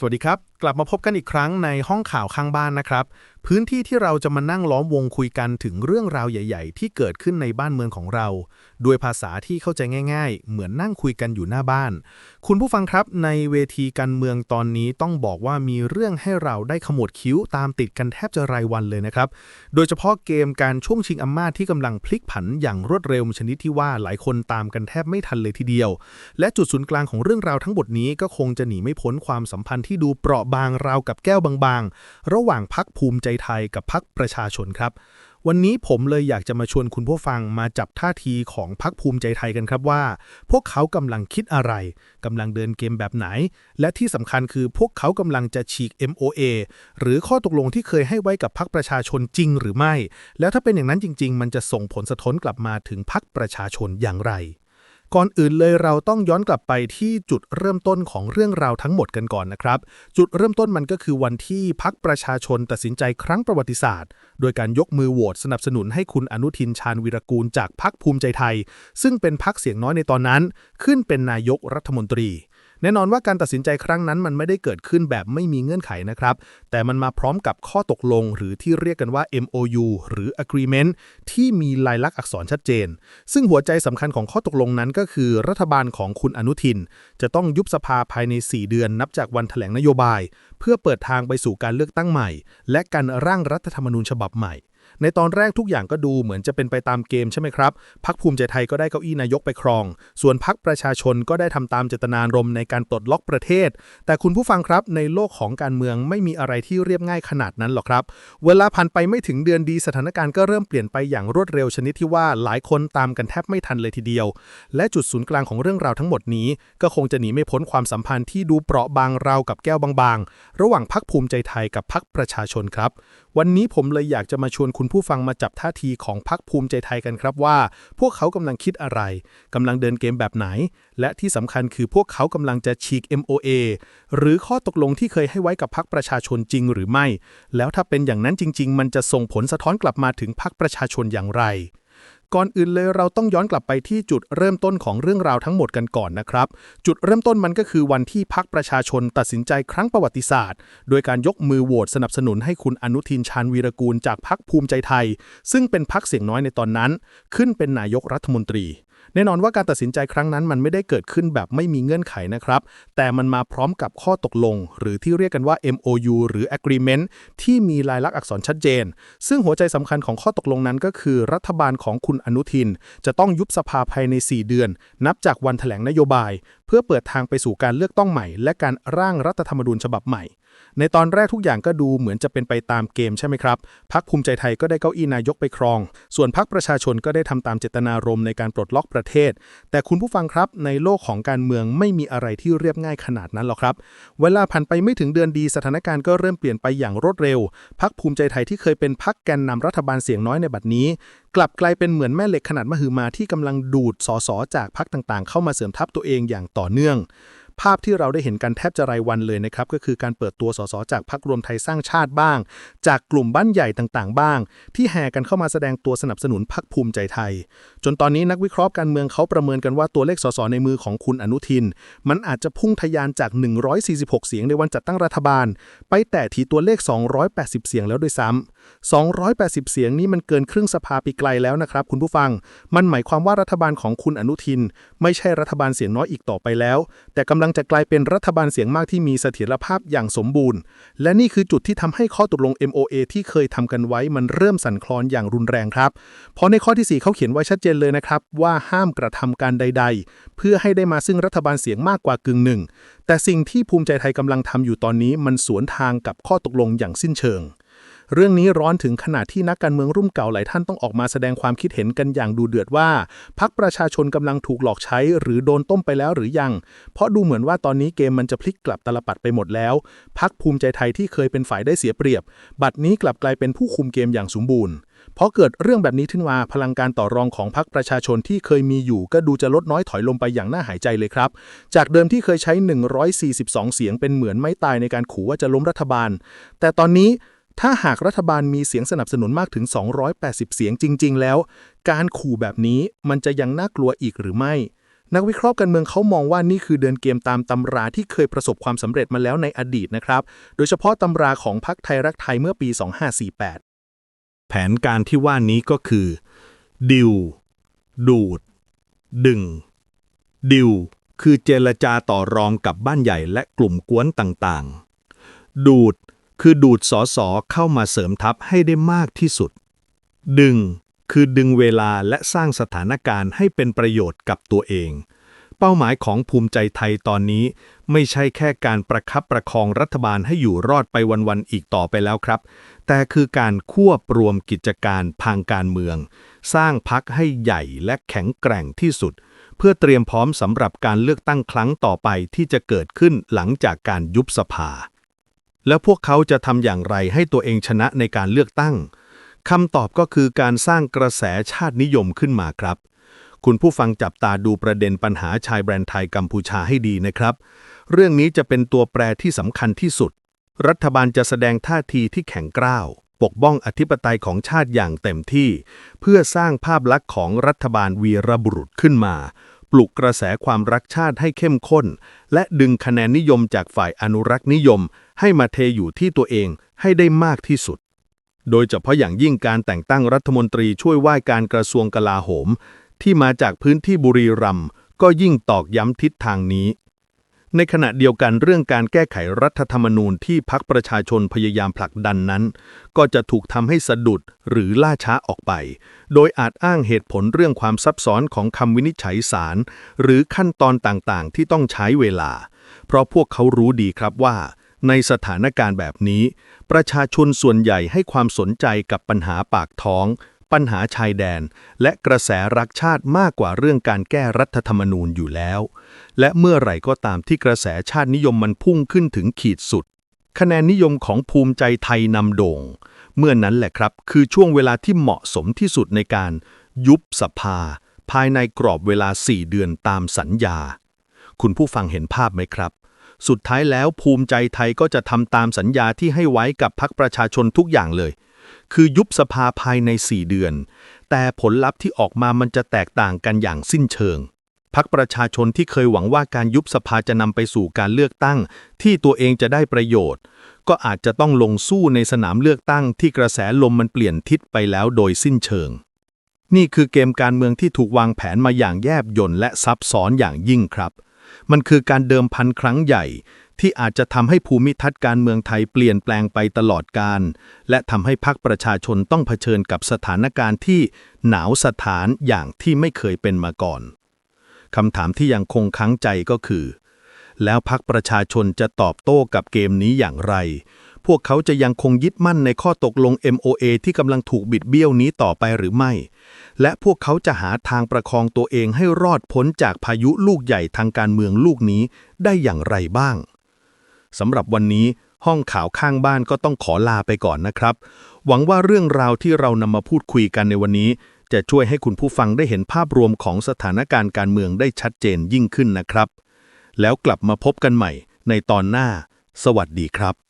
สวัสดีครับ กลับมาพบกันอีกครั้งในห้องข่าวข้างบ้านนะครับ พื้นที่ที่เราจะมานั่งล้อมวงคุยกันถึงเรื่องราวใหญ่ ๆ ที่เกิดขึ้นในบ้านเมืองของเรา ด้วยภาษาที่เข้าใจง่าย ๆ เหมือนนั่งคุยกันอยู่หน้าบ้าน คุณผู้ฟังครับในเวทีการเมืองตอนนี้ต้องบอกว่ามีเรื่องให้เราได้ขมวดคิ้วตามติดกันแทบจะรายวันเลยนะครับ โดยเฉพาะเกมการช่วงชิงอำนาจที่กำลังพลิกผันอย่างรวดเร็วชนิดที่ว่าหลายคนตามกันแทบไม่ทันเลยทีเดียว และจุดศูนย์กลางของเรื่องราวทั้งหมดนี้ก็คงจะหนีไม่พ้นความสัมพันธ์ที่ดูเปราะบางราวกับแก้วบางๆ ระหว่างพักภูมิใจไทยกับพักประชาชนครับ วันนี้ผมเลยอยากจะมาชวนคุณผู้ฟังมาจับท่าทีของพักภูมิใจไทยกันครับว่า พวกเขากำลังคิดอะไรกำลังเดินเกมแบบไหน และที่สำคัญคือพวกเขากำลังจะฉีก MOA หรือข้อตกลงที่เคยให้ไว้กับพักประชาชนจริงหรือไม่ แล้วถ้าเป็นอย่างนั้นจริง ๆ มันจะส่งผลสะท้อนกลับมาถึงพักประชาชนอย่างไร ก่อนอื่นเลยเราต้องย้อนกลับไปที่จุดเริ่มต้นของเรื่องราวทั้งหมดกันก่อนนะครับ จุดเริ่มต้นมันก็คือวันที่พักประชาชนตัดสินใจครั้งประวัติศาสตร์ โดยการยกมือโหวตสนับสนุนให้คุณอนุทินชาญวีรกูลจากพักภูมิใจไทย ซึ่งเป็นพักเสียงน้อยในตอนนั้น ขึ้นเป็นนายกรัฐมนตรี แน่นอนว่าการตัดสินใจครั้งนั้นมันไม่ได้เกิดขึ้นแบบไม่มีเงื่อนไขนะครับ แต่มันมาพร้อมกับข้อตกลง หรือที่เรียกกันว่า MOU หรือ Agreement ที่มีลายลักษณ์อักษรชัดเจน ซึ่งหัวใจสำคัญของข้อตกลงนั้นก็คือรัฐบาลของคุณอนุทิน จะต้องยุบสภาภายใน 4 เดือนนับจากวันแถลงนโยบาย เพื่อเปิดทางไปสู่การเลือกตั้งใหม่ และการร่างรัฐธรรมนูญฉบับใหม่ ในตอนแรกทุกอย่างก็ดูเหมือนจะเป็นไปตามเกมใช่ไหมครับพักภูมิใจไทยก็ได้เก้าอี้นายกไปครอง ส่วนพักประชาชนก็ได้ทำตามเจตนารมณ์ในการปลดล็อกประเทศ แต่คุณผู้ฟังครับในโลกของการเมืองไม่มีอะไรที่เรียบง่ายขนาดนั้นหรอกครับ เวลาผ่านไปไม่ถึงเดือนดีสถานการณ์ก็เริ่มเปลี่ยนไปอย่างรวดเร็วชนิดที่ว่าหลายคนตามกันแทบไม่ทันเลยทีเดียว และจุดศูนย์กลางของเรื่องราวทั้งหมดนี้ ก็คงจะหนีไม่พ้นความสัมพันธ์ที่ดูเปราะบางราวกับแก้วบางๆ ระหว่างพักภูมิใจไทยกับพักประชาชนครับวันนี้ผมเลยอยากจะมาชวนคุณผู้ฟังมาจับท่าทีของพักภูมิใจไทยกันครับว่า พวกเขากำลังคิดอะไรกำลังเดินเกมแบบไหน และที่สำคัญคือพวกเขากำลังจะฉีก MOA หรือข้อตกลงที่เคยให้ไว้กับพักประชาชนจริงหรือไม่ แล้วถ้าเป็นอย่างนั้นจริง ๆ มันจะส่งผลสะท้อนกลับมาถึงพักประชาชนอย่างไร ก่อนอื่นเลยเราต้องย้อนกลับไปที่จุดเริ่มต้นของเรื่องราวทั้งหมดกันก่อนนะครับ จุดเริ่มต้นมันก็คือวันที่พักประชาชนตัดสินใจครั้งประวัติศาสตร์ โดยการยกมือโหวตสนับสนุนให้คุณอนุทินชาญวีรกูลจากพักภูมิใจไทย ซึ่งเป็นพักเสียงน้อยในตอนนั้น ขึ้นเป็นนายกรัฐมนตรี แน่นอนว่าการตัดสินใจครั้งนั้นมันไม่ได้เกิดขึ้นแบบไม่มีเงื่อนไขนะครับ แต่มันมาพร้อมกับข้อตกลง หรือที่เรียกกันว่า MOU หรือ Agreement ที่มีลายลักษณ์อักษรชัดเจน ซึ่งหัวใจสำคัญของข้อตกลงนั้นก็คือ รัฐบาลของคุณอนุทิน จะต้องยุบสภาภายใน 4 เดือน นับจากวันแถลงนโยบาย พื่อเปิดทางไปสู่การเลือกตั้งใหม่ และการร่างรัฐธรรมนูญฉบับใหม่ ในตอนแรกทุกอย่างก็ดูเหมือนจะเป็นไปตามเกมใช่ไหมครับพักภูมิใจไทยก็ได้เก้าอี้นายกไปครอง ส่วนพักประชาชนก็ได้ทำตามเจตนารมณ์ในการปลดล็อกประเทศ แต่คุณผู้ฟังครับ ในโลกของการเมืองไม่มีอะไรที่เรียบง่ายขนาดนั้นหรอกครับ เวลาผ่านไปไม่ถึงเดือนดีสถานการณ์ก็เริ่มเปลี่ยนไปอย่างรวดเร็วพักภูมิใจไทยที่เคยเป็นพักแกนนำรัฐบาลเสียงน้อยในบัดนี้ กลับกลายเป็นเหมือนแม่เหล็กขนาดมหึมาที่กำลังดูดสสจากพักต่างๆ เข้ามาเสริมทัพตัวเองอย่างต่อเนื่อง ภาพที่เราได้เห็นกันแทบจะรายวันเลยนะครับ ก็คือการเปิดตัวสสจากพรรครวมไทยสร้างชาติบ้าง จากกลุ่มบ้านใหญ่ต่างๆ บ้าง ที่แห่กันเข้ามาแสดงตัวสนับสนุนพรรคภูมิใจไทย จนตอนนี้นักวิเคราะห์การเมืองเขาประเมินกันว่าตัวเลขสสในมือของคุณอนุทิน มันอาจจะพุ่งทะยานจาก 146 เสียงในวันจัดตั้งรัฐบาล ไปแต่ทีตัวเลข 280 เสียงแล้วด้วยซ้ำ280 เสียงนี้มันเกินครึ่งสภาไปไกลแล้วนะครับคุณผู้ฟัง มันหมายความว่ารัฐบาลของคุณอนุทิน ไม่ใช่รัฐบาลเสียงน้อยอีกต่อไปแล้ว แต่กำลังจะกลายเป็นรัฐบาลเสียงมากที่มีเสถียรภาพอย่างสมบูรณ์ และนี่คือจุดที่ทำให้ข้อตกลง MOA ที่เคยทำกันไว้มันเริ่มสั่นคลอนอย่างรุนแรงครับ เพราะในข้อที่ 4เขาเขียนไว้ชัดเจนเลยนะครับว่าห้ามกระทำการใด ๆ เพื่อให้ได้มาซึ่งรัฐบาลเสียงมากกว่ากึ่งหนึ่งแต่สิ่งที่ภูมิใจไทยกำลังทำอยู่ตอนนี้มันสวนทางกับข้อตกลงอย่างสิ้นเชิง เรื่องนี้ร้อนถึงขนาดที่นักการเมืองรุ่นเก่าหลายท่านต้องออกมาแสดงความคิดเห็นกันอย่างดูเดือดว่าพักประชาชนกำลังถูกหลอกใช้ หรือโดนต้มไปแล้วหรือยัง เพราะดูเหมือนว่าตอนนี้เกมมันจะพลิกกลับตลปัดไปหมดแล้ว พักภูมิใจไทยที่เคยเป็นฝ่ายได้เสียเปรียบ บัดนี้กลับกลายเป็นผู้คุมเกมอย่างสมบูรณ์พราะเกิดเรื่องแบบนี้ขึ้นมาพลังการต่อรองของพรรคประชาชนที่เคยมีอยู่ ก็ดูจะลดน้อยถอยลงไปอย่างน่าหายใจเลยครับ จากเดิมที่เคยใช้ 142 เสียงเป็นเหมือนไม้ตายในการขู่ว่าจะล้มรัฐบาล แต่ตอนนี้ ถ้าหากรัฐบาลมีเสียงสนับสนุนมากถึง 280 เสียงจริง ๆ แล้ว การขู่แบบนี้มันจะยังน่ากลัวอีกหรือไม่ นักวิเคราะห์การเมืองเขามองว่านี่คือเดินเกมตามตำราที่เคยประสบความสำเร็จมาแล้วในอดีตนะครับ โดยเฉพาะตำราของพรรคไทยรักไทยเมื่อปี 2548 แผนการที่ว่านี้ก็คือ ดิว ดูด ดึง ดิว คือเจรจาต่อรองกับบ้านใหญ่และกลุ่มกวนต่างๆ ดูด คือดูดสอสอเข้ามาเสริมทัพให้ได้มากที่สุด ดึง คือดึงเวลาและสร้างสถานการณ์ให้เป็นประโยชน์กับตัวเอง เป้าหมายของภูมิใจไทยตอนนี้ ไม่ใช่แค่การประคับประคองรัฐบาลให้อยู่รอดไปวัน ๆ อีกต่อไปแล้วครับ แต่คือการควบรวมกิจการทางการเมือง สร้างพักให้ใหญ่และแข็งแกร่งที่สุด เพื่อเตรียมพร้อมสำหรับการเลือกตั้งครั้งต่อไปที่จะเกิดขึ้นหลังจากการยุบสภา แล้วพวกเขาจะทำอย่างไรให้ตัวเองชนะในการเลือกตั้งคำตอบก็คือการสร้างกระแสชาตินิยมขึ้นมาครับ คุณผู้ฟังจับตาดูประเด็นปัญหาชายแบรนด์ไทยกัมพูชาให้ดีนะครับ เรื่องนี้จะเป็นตัวแปรที่สำคัญที่สุด รัฐบาลจะแสดงท่าทีที่แข็งกร้าว ปกป้องอธิปไตยของชาติอย่างเต็มที่ เพื่อสร้างภาพลักษณ์ของรัฐบาลวีรบุรุษขึ้นมา ปลุกกระแสความรักชาติให้เข้มข้น และดึงคะแนนนิยมจากฝ่ายอนุรักษ์นิยม ให้มาเทอยู่ที่ตัวเองให้ได้มากที่สุด โดยเฉพาะอย่างยิ่งการแต่งตั้งรัฐมนตรีช่วยว่าการกระทรวงกลาโหม ที่มาจากพื้นที่บุรีรัมย์ก็ยิ่งตอกย้ำทิศทางนี้ ในขณะเดียวกันเรื่องการแก้ไขรัฐธรรมนูญที่พักประชาชนพยายามผลักดันนั้น ก็จะถูกทำให้สะดุดหรือล่าช้าออกไป โดยอาจอ้างเหตุผลเรื่องความซับซ้อนของคำวินิจฉัยศาลหรือขั้นตอนต่างๆ ที่ต้องใช้เวลา เพราะพวกเขารู้ดีครับว่า ในสถานการณ์แบบนี้ ประชาชนส่วนใหญ่ให้ความสนใจกับปัญหาปากท้อง ปัญหาชายแดน และกระแสรักชาติมากกว่าเรื่องการแก้รัฐธรรมนูญอยู่แล้ว และเมื่อไหร่ก็ตามที่กระแสชาตินิยมมันพุ่งขึ้นถึงขีดสุด คะแนนนิยมของภูมิใจไทยนำโด่ง เมื่อนนั้นแหละครับ คือช่วงเวลาที่เหมาะสมที่สุดในการยุบสภา ภายในกรอบเวลา 4 เดือนตามสัญญา คุณผู้ฟังเห็นภาพไหมครับ สุดท้ายแล้วภูมิใจไทยก็จะทำตามสัญญาที่ให้ไว้กับพรรคประชาชนทุกอย่างเลย คือยุบสภาภายใน 4 เดือน แต่ผลลัพธ์ที่ออกมามันจะแตกต่างกันอย่างสิ้นเชิงพักประชาชนที่เคยหวังว่าการยุบสภาจะนำไปสู่การเลือกตั้ง ที่ตัวเองจะได้ประโยชน์ ก็อาจจะต้องลงสู้ในสนามเลือกตั้งที่กระแสลมมันเปลี่ยนทิศไปแล้วโดยสิ้นเชิง นี่คือเกมการเมืองที่ถูกวางแผนมาอย่างแยบยลและซับซ้อนอย่างยิ่งครับ มันคือการเดิมพันครั้งใหญ่ ที่อาจจะทำให้ภูมิทัศน์การเมืองไทยเปลี่ยนแปลงไปตลอดกาลและทำให้พรรคประชาชนต้องเผชิญกับสถานการณ์ที่หนาวสถานอย่างที่ไม่เคยเป็นมาก่อนคำถามที่ยังคงค้างใจก็คือ แล้วพรรคประชาชนจะตอบโต้กับเกมนี้อย่างไร วกเขาจะยังคงยึดมั่นในข้อตกลง MOA ที่กำลังถูกบิดเบี้ยวนี้ต่อไปหรือไม่ และพวกเขาจะหาทางประคองตัวเองให้รอดพ้นจากพายุลูกใหญ่ทางการเมืองลูกนี้ได้อย่างไรบ้างสำหรับวันนี้ห้องข่าวข้างบ้านก็ต้องขอลาไปก่อนนะครับ หวังว่าเรื่องราวที่เรานำมาพูดคุยกันในวันนี้ จะช่วยให้คุณผู้ฟังได้เห็นภาพรวมของสถานการณ์การเมืองได้ชัดเจนยิ่งขึ้นนะครับ แล้วกลับมาพบกันใหม่ในตอนหน้า สวัสดีครับ